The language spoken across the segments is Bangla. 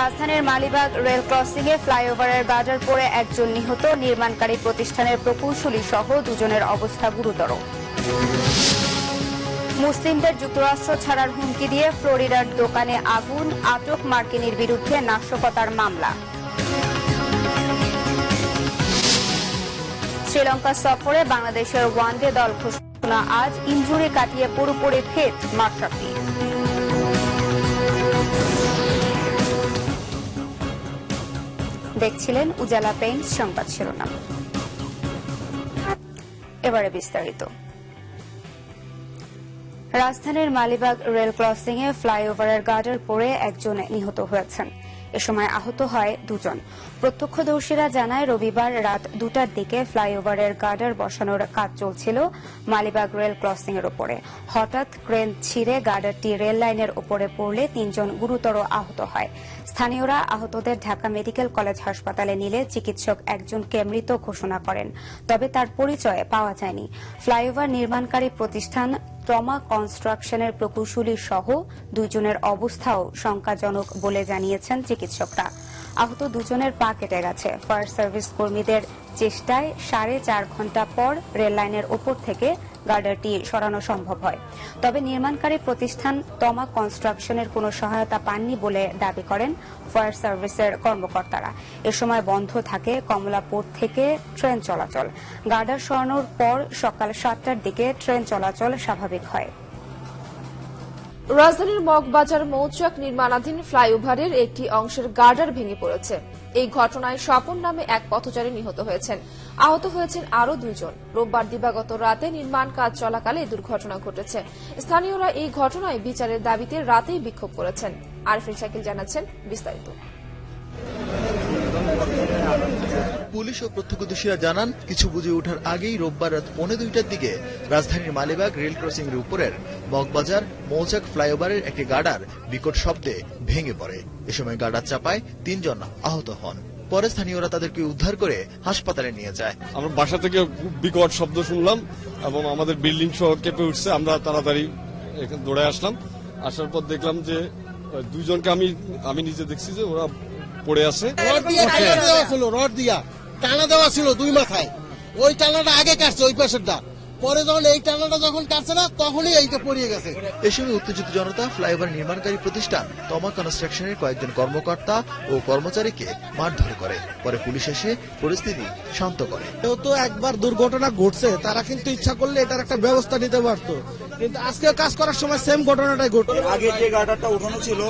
রাজধানীর মালিবাগ রেল ক্রসিং এ ফ্লাইওভারের গার্ডার পড়ে একজন নিহত। নির্মাণকারী প্রতিষ্ঠানের প্রকৌশলী সহ দুজনের অবস্থা গুরুতর। মুসলিমদের যুক্তরাষ্ট্র ছাড়ার হুমকি দিয়ে ফ্লোরিডার দোকানে আগুন, আটক মার্কিনীর বিরুদ্ধে নাশকতার মামলা। শ্রীলঙ্কা সফরে বাংলাদেশের ওয়ানডে দল ঘোষণা, আজ ইঞ্জুরি কাটিয়ে পুরোপুরি ফিট মাশরাফি। দেখছিলেন উজালা পেইন্ট সংবাদ শিরোনাম। এবারে বিস্তারিত। রাজধানীর মালিবাগ রেল ক্রসিং এ ফ্লাইওভারের গার্ডার পড়ে একজন নিহত হয়েছেন। এ সময় আহত হয় দুজন। প্রত্যক্ষদর্শীরা জানায়, রবিবার রাত দুটার দিকে ফ্লাইওভারের গার্ডার বসানোর কাজ চলছিল মালিবাগ রেল ক্রসিং এর উপরে হঠাৎ ক্রেন ছিঁড়ে গার্ডারটি রেল লাইনের উপরে পড়লে তিনজন গুরুতর আহত হয়। স্থানীয়রা আহতদের ঢাকা মেডিকেল কলেজ হাসপাতালে নিলে চিকিৎসক একজনকে মৃত ঘোষণা করেন, তবে তার পরিচয় পাওয়া যায়নি। ফ্লাইওভার নির্মাণকারী প্রতিষ্ঠান ট্রমা কনস্ট্রাকশনের প্রকৌশলী সহ দুইজনের অবস্থাও শঙ্কাজনক বলে জানিয়েছেন চিকিৎসকরা। আহত দুজনের পা কেটে গেছে। ফায়ার সার্ভিস কর্মীদের চেষ্টায় সাড়ে চার ঘণ্টা পর রেল লাইনের ওপর থেকে গার্ডারটি সরানো সম্ভব হয়। তবে নির্মাণকারী প্রতিষ্ঠান তমা কনস্ট্রাকশনের কোনো সহায়তা পাননি বলে দাবি করেন ফায়ার সার্ভিসের কর্মকর্তারা। এ সময় বন্ধ থাকে কমলাপুর থেকে ট্রেন চলাচল। গার্ডার সরানোর পর সকাল সাতটার দিকে ট্রেন চলাচল স্বাভাবিক হয়। রাজধানীর মগবাজার মৌচাক নির্মাণাধীন ফ্লাইওভারের একটি অংশের গার্ডার ভেঙে পড়েছে। এই ঘটনায় স্বপন নামে এক পথচারী নিহত হয়েছেন। আহত হয়েছেন আরও দুজন রোববার দিবাগত রাতে নির্মাণ কাজ চলাকালে এই দুর্ঘটনা ঘটেছে। স্থানীয়রা এই ঘটনায় বিচারের দাবিতে রাতেই বিক্ষোভ করেছেন। আরফিন শাকিল জানাচ্ছেন বিস্তারিত। পুলিশ ও প্রত্যক্ষদর্শীরা জানান, কিছু বুঝে ওঠার আগেই রোববার রাত পৌনে দুইটার দিকে রাজধানীর মালিবাগ রেল ক্রসিং এর উপরের মগবাজার মৌচাক ফ্লাইওভারের একটি গার্ডার বিকট শব্দে ভেঙে পড়ে। এ সময় গার্ডার চাপায় তিনজন আহত হন। পরে স্থানীয়রা তাদেরকে উদ্ধার করে হাসপাতালে নিয়ে যায়। আমরা বাসা থেকে বিকট শব্দ শুনলাম এবং আমাদের বিল্ডিং সহ কেঁপে উঠছে। আমরা তাড়াতাড়ি দৌড়ে আসলাম। আসার পর দেখলাম যে দুইজনকে আমি আমি নিজে দেখছি যে ওরা পড়ে আছে। রড টানা দেওয়া ছিল রড দিয়া। টানা দেওয়া ছিল দুই মাথায়। ওই টানাটা আগে কাটছে ওই পাশেরটা। পরে যখন এই টানাটা যখন কাটছে না তখনই এইটা পড়িয়ে গেছে। এ সময় উত্তেজিত জনতা ফ্লাইওভার নির্মাণকারী প্রতিষ্ঠান তমা কনস্ট্রাকশনের কয়েকজন কর্মকর্তা ও কর্মচারীকে মারধর করে। পরে পুলিশ এসে পরিস্থিতি শান্ত করে। যেহেতু একবার দুর্ঘটনা ঘটছে তারা কিন্তু ইচ্ছা করলে এটার একটা ব্যবস্থা নিতে পারতো। কিন্তু আজকে কাজ করার সময় সেম ঘটনাটাই ঘটলো। আগে যে গার্ডারটা উঠানো ছিল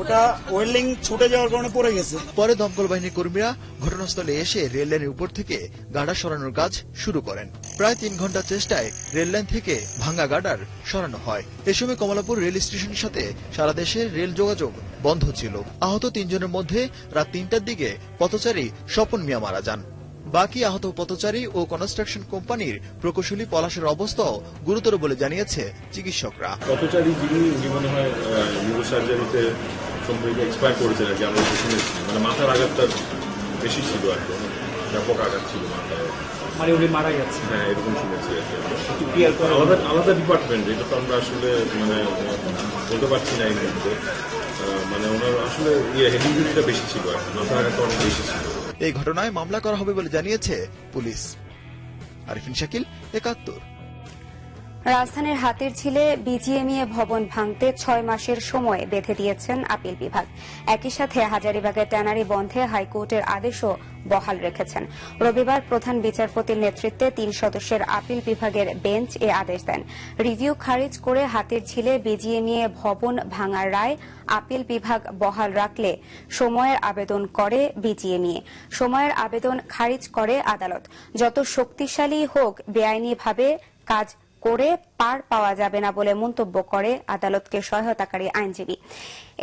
ওটা ওয়েল্ডিং ছুটে যাওয়ার কারণে পড়ে গেছে। পরে দমকল বাহিনীর কর্মীরা ঘটনাস্থলে এসে রেল লাইনের উপর থেকে গার্ডার সরানোর কাজ শুরু করেন। প্রায় তিন ঘণ্টা চেষ্টায় রেল লাইন থেকে ভাঙ্গা গার্ডার সরানো হয়। এ সময় কমলাপুর রেল স্টেশনের সাথে সারা দেশে রেল যোগাযোগ বন্ধ ছিল। আহত তিনজনের মধ্যে রাত তিনটার দিকে পথচারী স্বপন মিয়া মারা যান। বাকি আহত পথচারী ও কনস্ট্রাকশন কোম্পানির প্রকৌশলী পলাশের অবস্থাও গুরুতর বলে জানিয়েছে চিকিৎসকরা। পথচারী যিনি উনি মনে হয় নিউরো সার্জারিতে সম্পর্কে এক্সপায়ার করেছেন আর কি আমরা শুনেছি মানে মাথার আঘাতটা বেশি ছিল আর কি ব্যাপক আঘাত ছিল মাথায়। মানে উনি মারা গেছে। হ্যাঁ এরকম শুনেছি আলাদা আলাদা ডিপার্টমেন্ট এটা তো আমরা আসলে মানে বলতে পারছি না এই মুহূর্তে। মানে ওনার আসলে ইয়ে হেড ইঞ্জুরিটা বেশি ছিল আর মাথার আঘাতটা অনেক বেশি ছিল। এই ঘটনায় মামলা করা হবে বলে জানিয়েছে পুলিশ। আরিফিন শাকিল একাত্তর। রাজধানীর হাতির ঝিলে বিজিএমইএ ভবন ভাঙতে ছয় মাসের সময় বেঁধে দিয়েছেন আপিল বিভাগ। একই সাথে হাজারিবাগের ট্যানারি বন্ধে হাইকোর্টের আদেশও বহাল রেখেছেন। রবিবার প্রধান বিচারপতির নেতৃত্বে তিন সদস্যের আপিল বিভাগের বেঞ্চ এ আদেশ দেন। রিভিউ খারিজ করে হাতির ঝিলে বিজিএমইএ ভবন ভাঙার রায় আপিল বিভাগ বহাল রাখলে সময়ের আবেদন করে বিজিএমইএ সময়ের আবেদন খারিজ করে আদালত। যত শক্তিশালী হোক, বেআইনিভাবে কাজ করে পার পাওয়া যাবে না বলে মন্তব্য করে আদালতকে সহায়তাকারী আইনজীবী।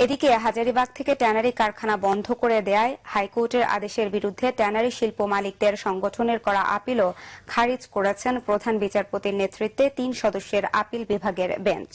এদিকে হাজারিবাগ থেকে ট্যানারি কারখানা বন্ধ করে দেয় হাইকোর্টের আদেশের বিরুদ্ধে ট্যানারি শিল্প মালিকদের সংগঠনের করা আপিলও খারিজ করেছেন প্রধান বিচারপতির নেতৃত্বে তিন সদস্যের আপিল বিভাগের বেঞ্চ।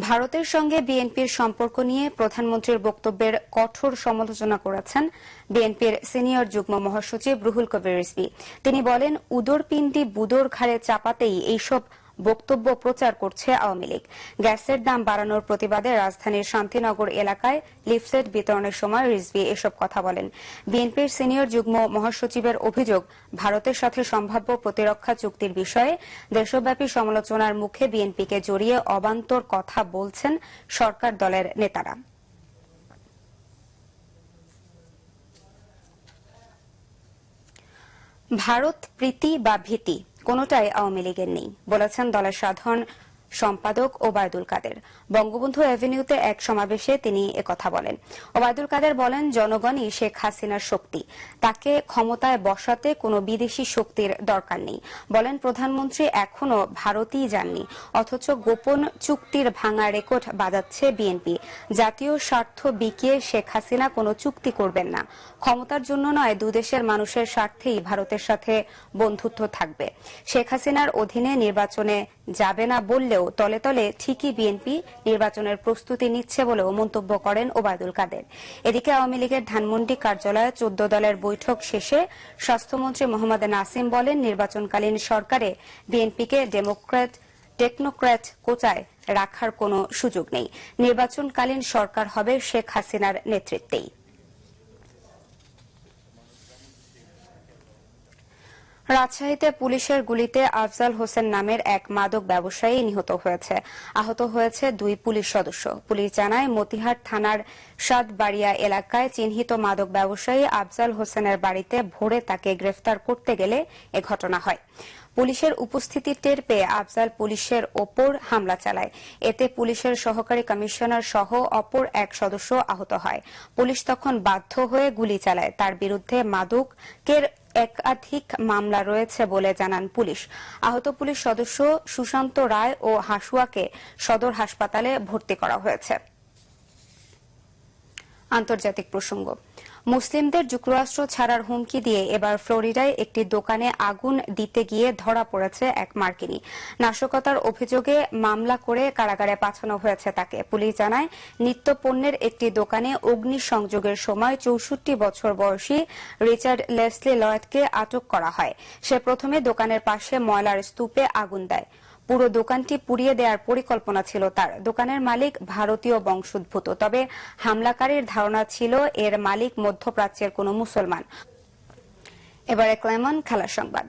ভারতের সঙ্গে বিএনপির সম্পর্ক নিয়ে প্রধানমন্ত্রীর বক্তব্যের কঠোর সমালোচনা করেছেন বিএনপির সিনিয়র যুগ্ম মহাসচিব রুহুল কবির রিজভি। তিনি বলেন, উদরপিণ্ডি বুদোর ঘাড়ে চাপাতেই এইসব বক্তব্য প্রচার করছে আওয়ামী লীগ। গ্যাসের দাম বাড়ানোর প্রতিবাদে রাজধানীর শান্তিনগর এলাকায় লিফলেট বিতরণের সময় রিজভি এসব কথা বলেন। বিএনপির সিনিয়র যুগ্ম মহাসচিবের অভিযোগ, ভারতের সাথে সম্ভাব্য প্রতিরক্ষা চুক্তির বিষয়ে দেশব্যাপী সমালোচনার মুখে বিএনপিকে জড়িয়ে অবান্তর কথা বলছেন সরকার দলের নেতারা। ভারত প্রীতি বা ভীতি কোনোটাই আওয়ামী লীগের নেই। বলেছেন দলের সাধারণ সম্পাদক ওবায়দুল কাদের। বঙ্গবন্ধু অ্যাভিনিউতে এক সমাবেশে তিনি একথা বলেন। ওবায়দুল কাদের বলেন, জনগণই শেখ হাসিনার শক্তি। তাকে ক্ষমতায় বসাতে কোনো বিদেশি শক্তির দরকার নেই। বলেন, প্রধানমন্ত্রী এখনও ভারতই যাননি, অথচ গোপন চুক্তির ভাঙা রেকর্ড বাজাচ্ছে বিএনপি। জাতীয় স্বার্থ বিকিয়ে শেখ হাসিনা কোনো চুক্তি করবেন না। ক্ষমতার জন্য নয় দুদেশের মানুষের স্বার্থেই ভারতের সাথে বন্ধুত্ব থাকবে। শেখ হাসিনার অধীনে নির্বাচনে যাবে না বললেও তলে তলে ঠিকই বিএনপি নির্বাচনের প্রস্তুতি নিচ্ছে বলেও মন্তব্য করেন ওবায়দুল কাদের। এদিকে আওয়ামী লীগের ধানমন্ডি কার্যালয়ে চোদ্দ দলের বৈঠক শেষে স্বাস্থ্যমন্ত্রী মোহাম্মদ নাসিম বলেন, নির্বাচনকালীন সরকারে বিএনপিকে ডেমোক্র্যাট, টেকনোক্র্যাট কোচায় রাখার কোনো সুযোগ নেই। নির্বাচনকালীন সরকার হবে শেখ হাসিনার নেতৃত্বেই। রাজশাহীতে পুলিশের গুলিতে আফজাল হোসেন নামের এক মাদক ব্যবসায়ী নিহত হয়েছে। আহত হয়েছে দুই পুলিশ সদস্য। পুলিশ জানায় মতিহাট থানার সাতবাড়িয়া এলাকায় চিহ্নিত মাদক ব্যবসায়ী আফজাল হোসেনের বাড়িতে ভোরে তাকে গ্রেফতার করতে গেলে এ ঘটনা হয়। পুলিশের উপস্থিতি টের পেয়ে আফজাল পুলিশের ওপর হামলা চালায়। এতে পুলিশের সহকারী কমিশনার সহ অপর এক সদস্য আহত হয়। পুলিশ তখন বাধ্য হয়ে গুলি চালায়। তার বিরুদ্ধে মাদকের একাধিক মামলা রয়েছে বলে জানান পুলিশ। আহত পুলিশ সদস্য সুশান্ত রায় ও হাসুয়াকে সদর হাসপাতালে ভর্তি করা হয়েছে। আন্তর্জাতিক প্রসঙ্গ। মুসলিমদের যুক্তরাষ্ট্র ছাড়ার হুমকি দিয়ে এবার ফ্লোরিডায় একটি দোকানে আগুন দিতে গিয়ে ধরা পড়েছে এক মার্কিনী। নাশকতার অভিযোগে মামলা করে কারাগারে পাঠানো হয়েছে তাকে। পুলিশ জানায়, নিত্য পণ্যের একটি দোকানে অগ্নি সংযোগের সময় চৌষট্টি বছর বয়সী রিচার্ড লেসলি লয়েডকে আটক করা হয়। সে প্রথমে দোকানের পাশে ময়লার স্তূপে আগুন দেয়। পুরো দোকানটি পুড়িয়ে দেওয়ার পরিকল্পনা ছিল তার। দোকানের মালিক ভারতীয় বংশোদ্ভূত, তবে হামলাকারীর ধারণা ছিল এর মালিক মধ্যপ্রাচ্যের কোনো মুসলমান। এবারে ক্লেমন খেলার সংবাদ।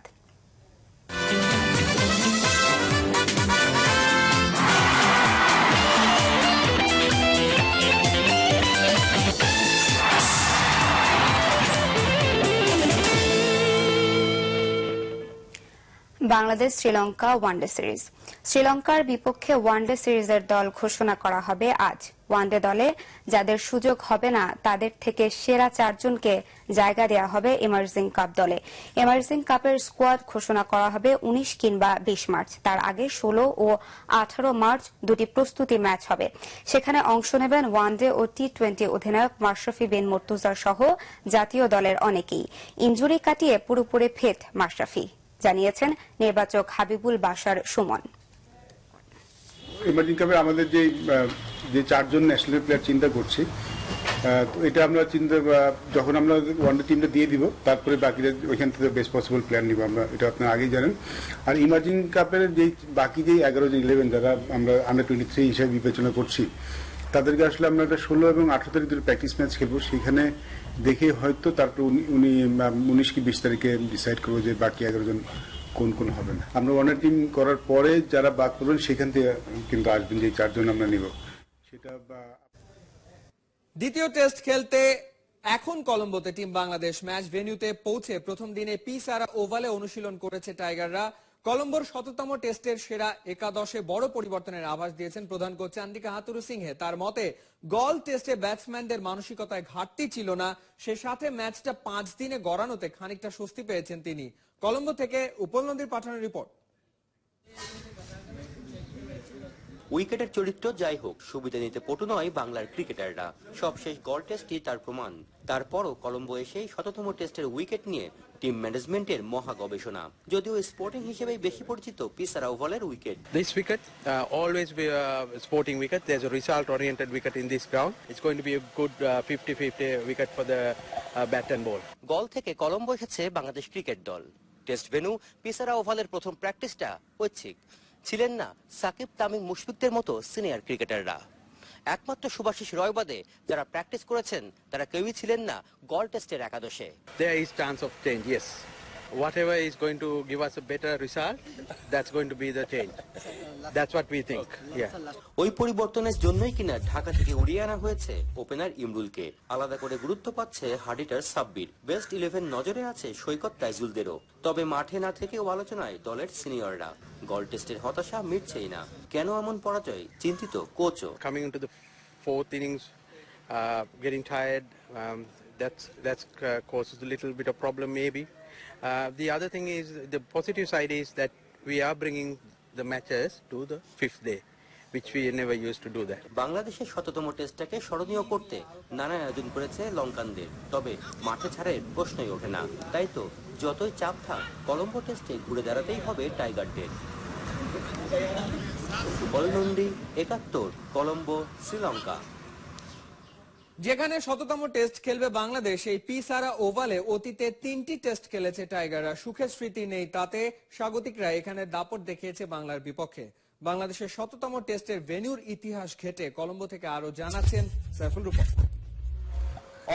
Bangladesh Sri Lanka one day series. শ্রীলঙ্কার বিপক্ষে ওয়ানডে সিরিজের দল ঘোষণা করা হবে আজ। ওয়ানডে দলে যাদের সুযোগ হবে না, তাদের থেকে সেরা চারজনকে জায়গা দেওয়া হবে এমার্জিং কাপ দলে। এমার্জিং কাপের স্কোয়াড ঘোষণা করা হবে উনিশ কিংবা বিশ মার্চ। তার আগে ষোলো ও আঠারো মার্চ দুটি প্রস্তুতি ম্যাচ হবে। সেখানে অংশ নেবেন ওয়ানডে ও টি টোয়েন্টি অধিনায়ক মাশরাফি বিন মর্তুজা সহ জাতীয় দলের অনেকেই। ইঞ্জুরি কাটিয়ে পুরোপুরি ফেট মাশরাফি। জানিয়েছেন নির্বাচক হাবিবুল বাশার সুমন। ইমার্জিং কাপে আমাদের যে যে চারজন ন্যাশনাল প্লেয়ার চিন্তা করছি তো এটা আমরা চিন্তা যখন আমরা ওয়ানডে টিমটা দিয়ে দিব, তারপরে বাকিদের ওইখান থেকে বেস্ট পসিবল প্লেয়ার নিব আমরা, এটা আপনারা আগেই জানেন। আর ইমার্জিং কাপের যে বাকি যে এগারো যে ইলেভেন যারা আমরা আন্ডার টোয়েন্টি থ্রি হিসেবে বিবেচনা করছি তাদেরকে আসলে আমরা একটা ষোলো এবং আঠারো তারিখ দুটো প্র্যাকটিস ম্যাচ খেলব। সেখানে দেখে হয়তো তারপর উনি উনি উনিশ কি বিশ তারিখে ডিসাইড করব যে বাকি এগারো জন কোন কোন হবে না। আমরা ওয়ানের টিম করার পরে যারা বাদ করবেন সেখান থেকে কিন্তু আসবেন যে চারজন আমরা নিব। সেটা দ্বিতীয় টেস্ট খেলতে এখন কলম্বোতে টিম বাংলাদেশ ম্যাচ ভেন্যুতে পৌঁছে প্রথম দিনে পি সারা ওভালে অনুশীলন করেছে টাইগাররা কলম্বোর শততম টেস্টের সেরা একাদশে বড় পরিবর্তনের আভাস দিয়েছেন প্রধান কোচ চান্দিকা হাতুরু সিংহে। তার মতে, গল টেস্টে ব্যাটসম্যানদের মানসিকতায় ঘাটতি ছিল না, সে সাথে ম্যাচটা পাঁচ দিনে গড়ানোতে খানিকটা স্বস্তি পেয়েছেন তিনি। কলম্বো থেকে উপল নদীর পাঠানোর রিপোর্ট। উইকেটের চরিত্র যাই হোক, সুবিধা নিতে পটু নয় বাংলার ক্রিকেটাররা। সবশেষ গল টেস্টই তার প্রমাণ। তারপরও কলম্বো এসে শততম টেস্টের উইকেট নিয়ে টিম ম্যানেজমেন্টের মহা গবেষণা যদিও স্পোর্টিং হিসেবেই বেশি পরিচিত P Sara ওভালের wicket uh, always be a sporting wicket. There's a result-oriented wicket in this ground. It's going to be a uh, 50-50 wicket for the uh, bat and ball. Galle থেকে কলম্বো এসেছে বাংলাদেশ ক্রিকেট দল টেস্ট ভেনু পিসারা ওভালের প্রথম প্র্যাকটিসটা ঐচ্ছিক ছিলেন না সাকিব তামিম মুশফিকদের মতো সিনিয়র ক্রিকেটাররা একমাত্র সুভাষিস রয় বাদে যারা প্র্যাকটিস করেছেন তারা কেউই ছিলেন না গল টেস্টের একাদশে। Whatever is going to give us a better result, that's going to be the change. That's what we think. Yeah. ওই পরিবর্তনের জন্যই কিনা ঢাকা থেকে উড়িয়ে আনা হয়েছে ওপেনার ইমরুলকে আলাদা করে গুরুত্ব পাচ্ছে হার্ডিটার সাব্বির বেস্ট ইলেভেন নজরে আছে সৈকত তাইজুলদেরও তবে মাঠে না থেকেও আলোচনায় দলের সিনিয়ররা গল টেস্টের হতাশা মিটছেই না কেন এমন পরাজয় চিন্তিত কোচও Coming into the fourth innings, uh, getting tired, um, that's that's uh, causes a little Uh, the other thing is the positive side is that we are bringing the matches to the fifth day, which we never used to do that. বাংলাদেশের শততম টেস্টটাকে স্মরণীয় করতে নানা আয়োজন করেছে লঙ্কানদের তবে মাঠে ছাড়ের প্রশ্নই ওঠে না তাই তো যতই চাপ থাক কলম্বো টেস্টে ঘুরে দাঁড়াতেই হবে টাইগারদের বলনন্দী একাত্তর কলম্বো শ্রীলঙ্কা যেখানে শততম টেস্ট খেলবে বাংলাদেশ, এই পি সারা ওভালে অতীতে তিনটি টেস্ট খেলেছে টাইগাররা। সুখের স্মৃতি নেই তাতে স্বাগতিকরা এখানে দাপট দেখিয়েছে বাংলার বিপক্ষে। বাংলাদেশের শততম টেস্টের ভেন্যুর ইতিহাস ঘেটে কলম্বো থেকে আরও জানাচ্ছেন সাইফুল রূপক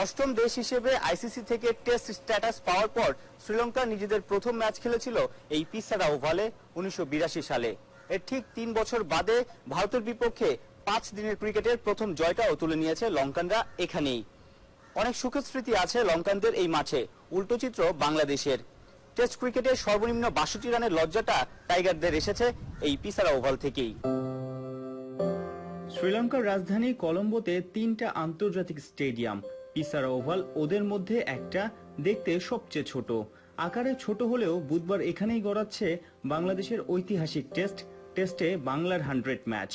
অষ্টম দেশ হিসেবে আইসিসি থেকে টেস্ট স্ট্যাটাস পাওয়ার পর শ্রীলঙ্কা নিজেদের প্রথম ম্যাচ খেলেছিল এই পিসারা ওভালে উনিশশো বিরাশি সালে। এর ঠিক তিন বছর বাদে ভারতের বিপক্ষে পাঁচ দিনের ক্রিকেটের প্রথম জয়টাও তুলে নিয়েছে লঙ্কানরা এখানেই। অনেক সুখের স্মৃতি আছে লঙ্কানদের এই মাঠে, উল্টো চিত্র বাংলাদেশের। টেস্ট ক্রিকেটের সর্বনিম্ন বাষট্টি রানের লজ্জাটা টাইগারদের এসেছে এই পিসারা ওভাল থেকেই। শ্রীলঙ্কার রাজধানী কলম্বোতে তিনটা আন্তর্জাতিক স্টেডিয়াম, পিসারা ওভাল ওদের মধ্যে একটা দেখতে সবচেয়ে ছোট। আকারে ছোট হলেও বুধবার এখানেই গড়াচ্ছে বাংলাদেশের ঐতিহাসিক টেস্ট, টেস্টে বাংলার হান্ড্রেড ম্যাচ।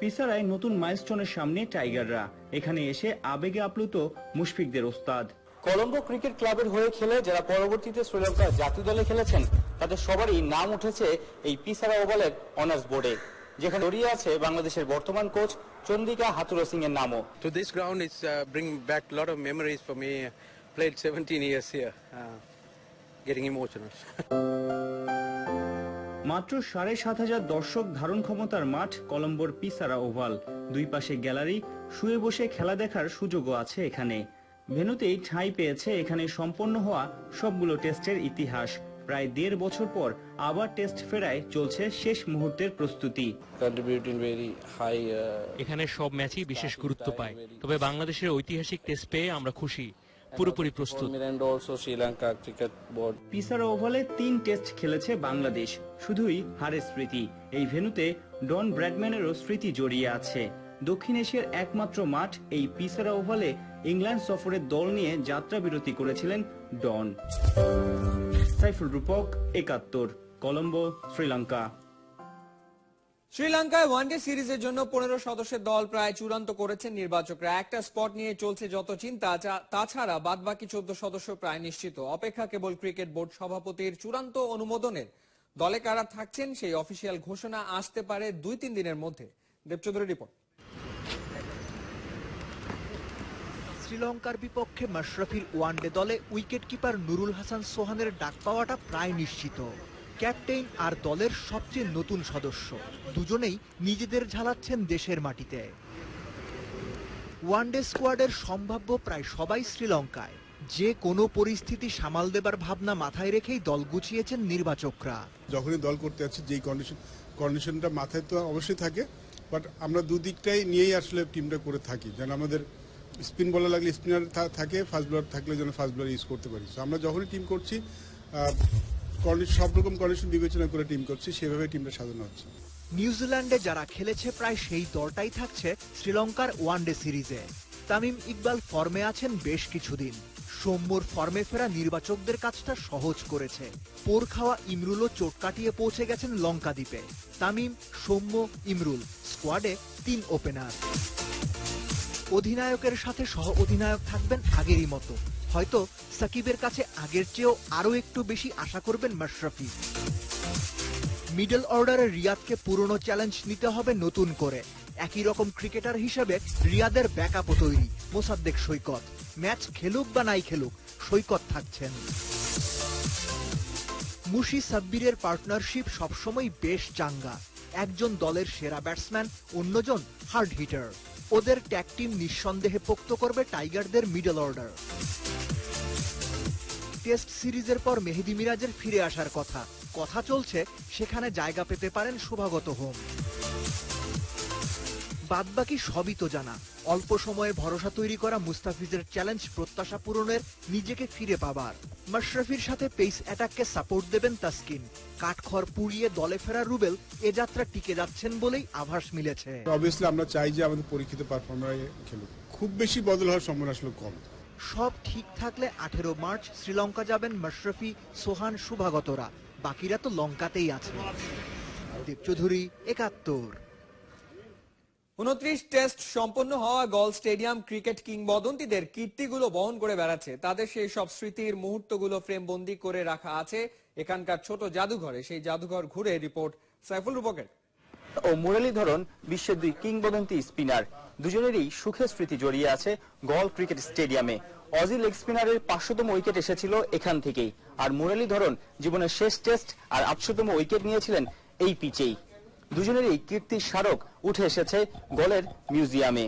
পিসারায় নতুন মাইলস্টোনের সামনে টাইগাররা এখানে এসে আবেগে আপ্লুত মুশফিকদের ওস্তাদ কলম্বো ক্রিকেট ক্লাবের হয়ে খেলে যারা পরবর্তীতে শ্রীলঙ্কা জাতীয় দলে খেলেছেন তাদের সবারই নাম উঠেছে এই পিসারা ওভালের অনার্স বোর্ডে যেখানে জড়িয়ে আছে বাংলাদেশের বর্তমান কোচ চন্দিকা হাতুরা সিং এর নামও So this ground is bring bringing lot of memories for me. Played 17 years here. Uh, getting emotional. মাত্র সাড়ে সাত হাজার দর্শক ধারণ ক্ষমতার মাঠ কলম্বোর পিসারা ওভাল। দুই পাশে গ্যালারি শুয়ে বসে খেলা দেখার সুযোগও আছে এখানে। ভেনুতেই ঠাঁই পেয়েছে এখানে সম্পন্ন হওয়া সবগুলো টেস্টের ইতিহাস। প্রায় দেড় বছর পর আবার টেস্ট ফেরায় চলছে শেষ মুহূর্তের প্রস্তুতি। Uh, এখানে সব ম্যাচই বিশেষ গুরুত্ব পায়। তবে বাংলাদেশের ঐতিহাসিক টেস্ট পেয়ে আমরা খুশি। পুরোপুরি প্রস্তুত। পিসারা ওভালে তিন টেস্ট খেলেছে বাংলাদেশ, শুধুই হারের স্মৃতি। এই ভেন্যুতে ডন ব্র্যাডম্যানেরও স্মৃতি জড়িয়ে আছে। দক্ষিণ এশিয়ার একমাত্র মাঠ এই পিসারা ওভালে ইংল্যান্ড সফরের দল নিয়ে যাত্রা বিরতি করেছিলেন ডন। সাইফুল রূপক, একাত্তর, কলম্বো, শ্রীলঙ্কা। শ্রীলঙ্কায় ওয়ানডে সিরিজের জন্য পনেরো সদস্যের দল প্রায় চূড়ান্ত করেছেন নির্বাচকরা। একটা স্পট নিয়ে চলছে যত চিন্তা তাছাড়া বাদবাকি চোদ্দ সদস্য প্রায় নিশ্চিত। অপেক্ষা কেবল ক্রিকেট বোর্ড সভাপতির চূড়ান্ত অনুমোদনের। দলে কারা থাকছেন সেই অফিসিয়াল ঘোষণা আসতে পারে দুই তিন দিনের মধ্যে। দেবচৌধুরী রিপোর্ট শ্রীলঙ্কার বিপক্ষে মাশরাফির ওয়ানডে দলে উইকেট কিপার নুরুল হাসান সোহানের ডাক পাওয়াটা প্রায় নিশ্চিত। ক্যাপ্টেন আর দলের সবচেয়ে নতুন সদস্য। দুজনেই নিজেদের ঝালাচ্ছেন দেশের মাটিতে। ওয়ানডে স্কোয়াডের সম্ভাব্য প্রায় সবাই শ্রীলঙ্কায়। যে কোনো পরিস্থিতি সামাল দেবার ভাবনা মাথায় রেখেই দল গুছিয়েছেন নির্বাচকরা। যখনই দল করতে যাচ্ছে, যেই কন্ডিশন কন্ডিশনটা মাথায় তো অবশ্যই থাকে বাট আমরা দুদিকটাই নিয়েই আসলে টিমটা করে থাকি। যেন আমাদের স্পিন বলা লাগলে স্পিনার থাকে ফাস্ট বোলার থাকলে যেন ফাস্ট বোলার ইউজ করতে পারি। আমরা যখনই টিম করছি সব রকম কন্ডিশন বিবেচনা করে টিম করছি, সেভাবে টিমটা সাজানো হচ্ছে। নিউজিল্যান্ডে যারা খেলেছে, প্রায় সেই দলটাই থাকছে শ্রীলঙ্কার ওয়ানডে সিরিজে তামিম ইকবাল ফর্মে আছেন বেশ কিছুদিন। সৌম্যর ফর্মে ফেরা নির্বাচকদের কাজটা সহজ করেছে। পোর খাওয়া ইমরুলও চোট কাটিয়ে পৌঁছে গেছেন লঙ্কা দ্বীপে তামিম, সৌম্য, ইমরুল স্কোয়াডে তিন ওপেনার অধিনায়কের সাথে সহ অধিনায়ক থাকবেন আগেরই মতো। হয়তো সাকিবের কাছে আগের চেয়েও আরও একটু বেশি আশা করবেন মাশরাফি। মিডল অর্ডারে রিয়াদকে পুরনো চ্যালেঞ্জ নিতে হবে নতুন করে। একই রকম ক্রিকেটার হিসেবে রিয়াদের ব্যাকআপও তৈরি, মোসাদ্দেক সৈকত। ম্যাচ খেলুক বা নাই খেলুক, সৈকত থাকছেন। মুশি সাব্বিরের পার্টনারশিপ সবসময় বেশ চাঙ্গা। একজন দলের সেরা ব্যাটসম্যান অন্যজন হার্ড হিটার ওদের ট্যাগ টিম নিঃসন্দেহে পোক্ত করবে টাইগারদের মিডল অর্ডার টেস্ট সিরিজের পর মেহেদি মিরাজের ফিরে আসার কথা। কথা চলছে, সেখানে জায়গা পেতে পারেন শুভাগত হোম। বাদবাকি সবই তো জানা। অল্প সময়ে ভরসা তৈরি করা মুস্তাফিজের চ্যালেঞ্জ প্রত্যাশা পূরণের নিজেকে ফিরে পাবার। মাশরাফির সাথে পেস অ্যাটাককে সাপোর্ট দেবেন তাসকিন। কাঠখড় পুড়িয়ে দলে ফেরা রুবেল এ যাত্রা টিকে যাচ্ছেন বলেই আভাস মিলেছে। অবভিয়াসলি আমরা চাই যে আমাদের পরীক্ষিত পারফর্মার খেলুক। খুব বেশি বদল হওয়ার সম্ভাবনা আসলে কম। সব ঠিক থাকলে আঠেরো মার্চ শ্রীলঙ্কা যাবেন মাশরাফি সোহান শুভাগতরা। বাকিরা তো লঙ্কাতেই আছে। চৌধুরী, একাত্তর। উনত্রিশ টেস্ট সম্পন্ন হওয়া গল স্টেডিয়াম ক্রিকেট কিংবদন্তিদের কীর্তিগুলো বহন করে বেড়াচ্ছে। তাদের সেই সব স্মৃতির মুহূর্তগুলো ফ্রেমবন্দি করে রাখা আছে এখানকার ছোট জাদুঘরে। সেই জাদুঘর ঘুরে রিপোর্ট সাইফুল রূপকের। ও মুরলীধরন বিশ্বের দুই কিংবদন্তি স্পিনার। দুজনেরই সুখের স্মৃতি জড়িয়ে আছে গল ক্রিকেট স্টেডিয়ামে। অজি লেগ স্পিনারের পাঁচশোতম উইকেট এসেছিল এখান থেকেই। আর মুরলীধরন জীবনের শেষ টেস্ট আর আটশোতম উইকেট নিয়েছিলেন এই পিচেই। দুজনেরই কীর্তির স্মারক উঠে এসেছে গলের মিউজিয়ামে।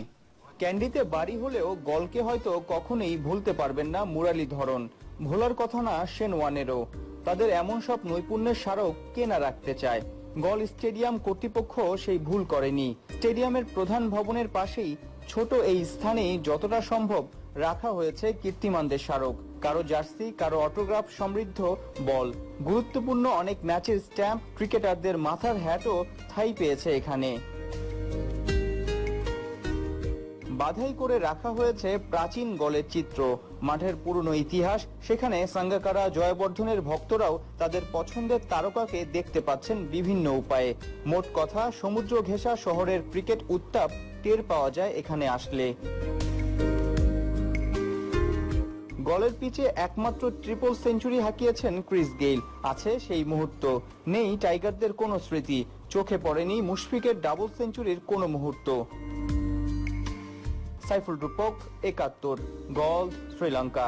ক্যান্ডিতে বাড়ি হলেও গলকে হয়তো কখনোই ভুলতে পারবেন না মুরালীধরন ভোলার কথা না সেন ওয়ানেরও তাদের এমন সব নৈপুণ্যের স্মারক কে না রাখতে চায়? গল স্টেডিয়াম কর্তৃপক্ষ সেই ভুল করেনি। স্টেডিয়ামের প্রধান ভবনের পাশেই ছোট এই স্থানে যতটা সম্ভব রাখা হয়েছে কীর্তিমানদের স্মারক। কারও জার্সি, কারও অটোগ্রাফ সমৃদ্ধ বল। গুরুত্বপূর্ণ অনেক ম্যাচের স্ট্যাম্প ক্রিকেটারদের মাথার হ্যাটও ঠাঁই পেয়েছে এখানে। বাধাই করে রাখা হয়েছে প্রাচীন গলের চিত্র। মাঠের পুরনো ইতিহাস, সেখানে সাঙ্গাকারা, জয়বর্ধনের ভক্তরাও তাদের পছন্দের তারকাকে দেখতে পাচ্ছেন বিভিন্ন উপায়ে। মোট কথা, সমুদ্র ঘেঁষা শহরের ক্রিকেট উত্তাপ টের পাওয়া যায় এখানে আসলে। গলের পিচে একমাত্র ট্রিপল সেঞ্চুরি হাঁকিয়েছেন ক্রিস গেইল। আছে সেই মুহূর্ত। নেই টাইগারদের কোনো স্মৃতি। চোখে পড়েনি মুশফিকের ডাবল সেঞ্চুরির কোনো মুহূর্ত। সাইফুল রূপক একাত্তর গল শ্রীলঙ্কা।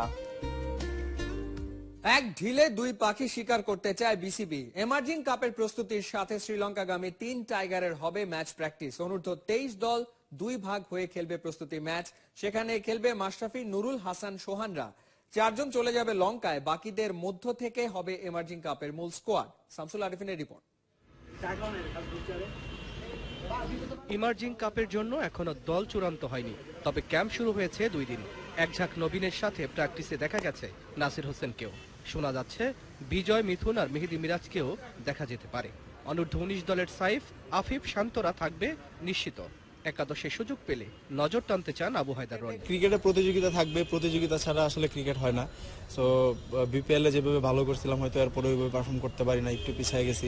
এক ঢিলে দুই পাখি শিকার করতে চায় বিসিবি। এমার্জিং কাপের প্রস্তুতির সাথে শ্রীলঙ্কাগামী তিন টাইগারের হবে ম্যাচ প্র্যাকটিস। অনূর্ধ্ব তেইশ দল দুই ভাগ হয়ে খেলবে প্রস্তুতি ম্যাচ। সেখানে খেলবে মাশরাফি নুরুল হাসান সোহানরা। চারজন চলে যাবে লঙ্কায় বাকিদের মধ্য থেকে হবে এমার্জিং কাপের মূল স্কোয়াড শামসুল আরিফিনের রিপোর্ট। ইমার্জিং কাপের জন্য এখনও দল চূড়ান্ত হয়নি, তবে ক্যাম্প শুরু হয়েছে দুই দিন। এক ঝাঁক নবীনের সাথে প্র্যাকটিসে দেখা গেছে নাসির হোসেনকেও। শোনা যাচ্ছে, বিজয়, মিথুন আর মেহেদি মিরাজকেও দেখা যেতে পারে। অনূর্ধ্ব উনিশ দলের সাইফ, আফিফ শান্তরা থাকবে নিশ্চিত। একাদশে সুযোগ পেলে নজর টানতে চান আবু হায়দার রনি। ক্রিকেটে প্রতিযোগিতা থাকবে, প্রতিযোগিতা ছাড়া আসলে ক্রিকেট হয় না। সো বিপিএল যেভাবে ভালো করছিলাম, হয়তো এরপরে ওইভাবে পারফর্ম করতে পারি না, একটু পিছিয়ে গেছি।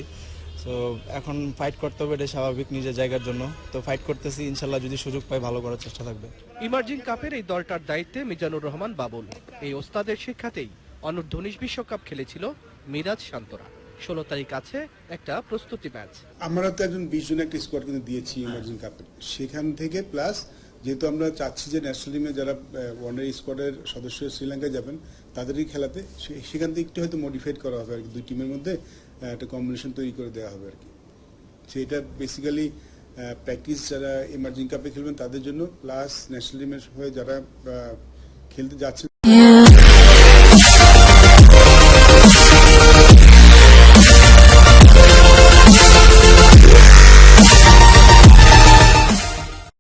সো এখন ফাইট করতে হবে এটা স্বাভাবিক নিজের জায়গার জন্য। তো ফাইট করতেছি ইনশাল্লাহ যদি সুযোগ পাই ভালো করার চেষ্টা থাকবে। ইমার্জিং কাপের এই দলটার দায়িত্বে মিজানুর রহমান বাবুল। এই ওস্তাদের শিক্ষাতেই অনূর্ধ্ব উনিশ বিশ্বকাপ খেলেছিল মিরাজ শান্তরা। ষোলো তারিখ আছে একটা প্রস্তুতি ম্যাচ। আমরা তো একজন বিশ জন একটা স্কোয়াড কিন্তু দিয়েছি ইমার্জিং কাপে। সেখান থেকে প্লাস যেহেতু আমরা চাচ্ছি যে ন্যাশনাল টিমে যারা ওয়ানের স্কোয়াডের সদস্য শ্রীলঙ্কায় যাবেন তাদেরই খেলাতে সে- সেখান থেকে একটু হয়তো মডিফাইড করা হবে আর কি দুই টিমের মধ্যে। একটা কম্বিনেশন তৈরি করে দেওয়া হবে আর কি। সেটা বেসিক্যালি প্র্যাকটিস যারা ইমার্জিং কাপে খেলবেন তাদের জন্য প্লাস ন্যাশনাল টিমের হয়ে যারা খেলতে যাচ্ছেন